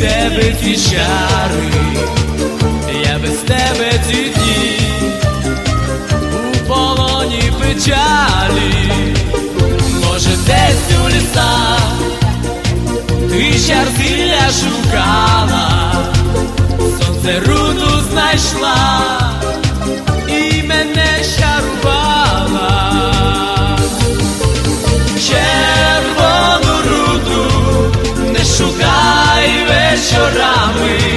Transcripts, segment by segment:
тебе ті чари, я без тебе ці дні у полоні печалі, може, десь у лісах ти жартиля шукала, сонце руду знайшла. вечорами.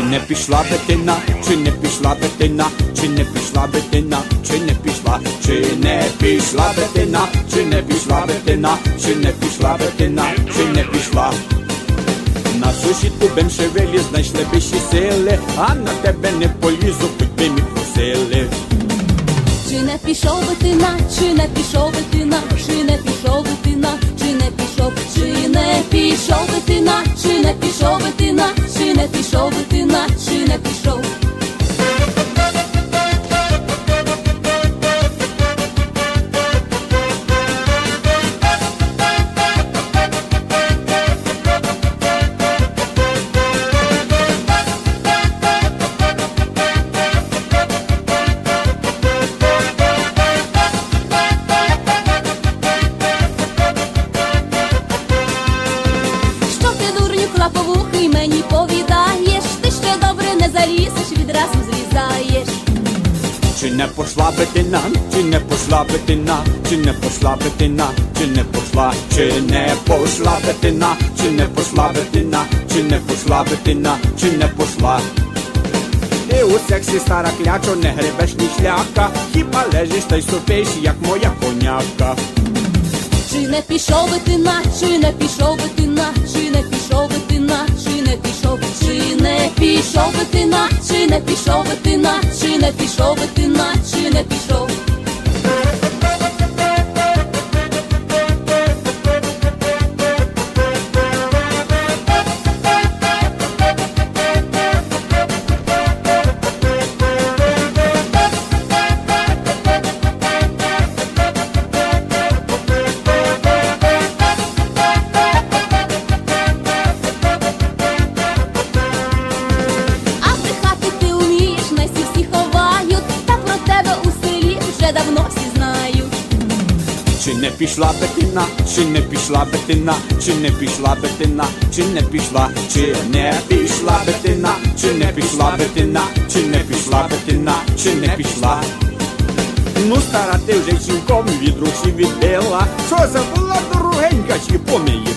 Чи не пішла дитина, чи не пішла дитина, чи не пішла дитина, чи не пішла, чи не пішла дитина, чи не пішла дитина, чи не пішла дитина, чи не пішла. На сушітку бем шевелі знайшли більші сили, а на тебе не полізу, хоч би мі просили. Чи не пішов би ти на, чи не пішов би ти на, чи не пішов би ти на, чи не пішов, чи не пішов би ти на, чи не пішов би ти на, чи не пішов би ти на, чи не пішов. Залізеш, відразу злізаєш. Чи не пошла би ти на, чи не пошла би ти на, чи не пошла би ти на, чи не пошла, чи не пошла би ти на, чи не пошла би ти на, чи не пошла би ти на, чи не пошла. Ти у сексі стара клячо, не гребеш ні шляка, хіба лежиш та й сопиш, як моя коняка. Чи не пішов би ти на, чи не пішов би ти на, чи не пішов би ти на, чи не пішов, чи не пішов би ти на, чи не пішов би ти на, чи не пішов би ти на, чи не пішов. Не пішла би ти на, чи не пішла би ти на, чи не пішла би ти на, чи не пішла, чи не пішла би ти на, чи не пішла би ти на, чи не пішла би ти на, чи не пішла. Ну, стара, ти вже цілком від рухів відбила, що забула дорогенька, чи помії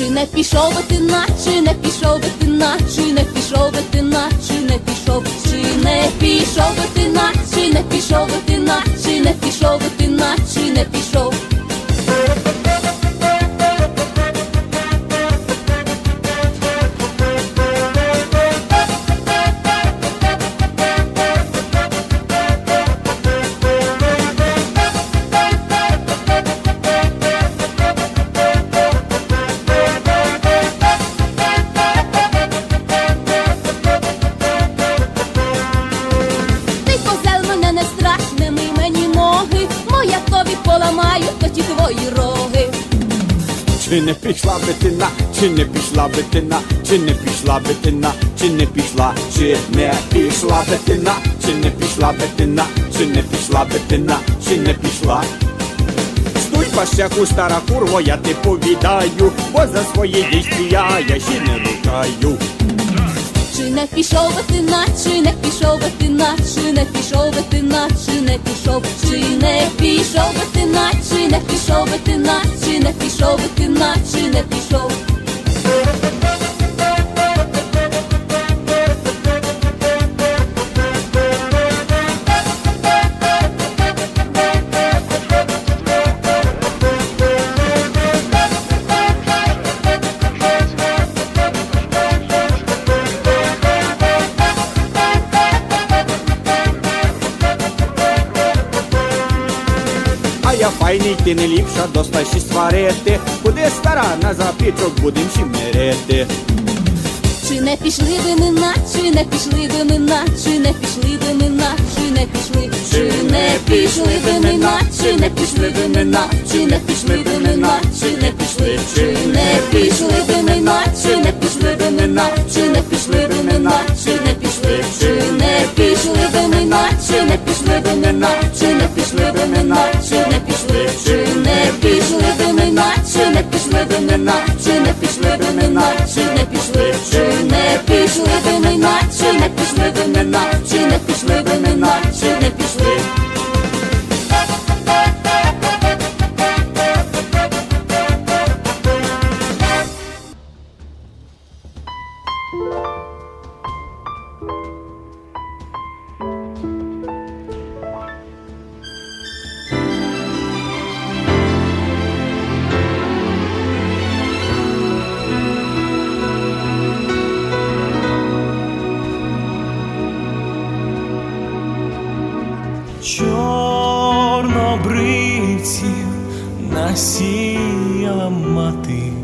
Чи не пішов ти на, чи не пішов ти на, чи не пішов ти на, чи не пішов, чи не пішов ти на, чи не пішов ти на, чи не пішов ти на, чи не пішов. Чи не пішла би ти на, чи не пішла би ти на, чи не пішла би ти на, чи не пішла, чи не пішла би ти на, чи не пішла би ти на, чи не пішла би ти на, чи не пішла. Стуй пащаку, стара курво, я ти повідаю, бо за свої дійствія я ще не рукаю. Чи не пішов би ти на, чи не пішов би ти на, чи не пішов би ти на, чи не пішов, чи не пішов би ти на, чи пішов би ти на, файний, ти не ліпша, достащі сварити, куди стара на запічок будем чимирити. Чи не пішли ви ми на, чи не пішли ви ми на, чи не пішли ви ми на, чи не пішли, чи не пішли ви ми на, чи не пішли ви ми на, чи не пішли ви ми на, чи не пішли, чи не пішли ви ми на, чи не пішли ви ми на, чи не пішли ви ми на, чи не пішли, чи не пішли ви ми на, чи не пішли ви ми на, чи не пішли ви ми на, чи не пішли ви ми на, чи не пішли до ми на, чи не пішли, чи не пішли ви ми на, чи не пішли ви чорнобривців насіяла мати.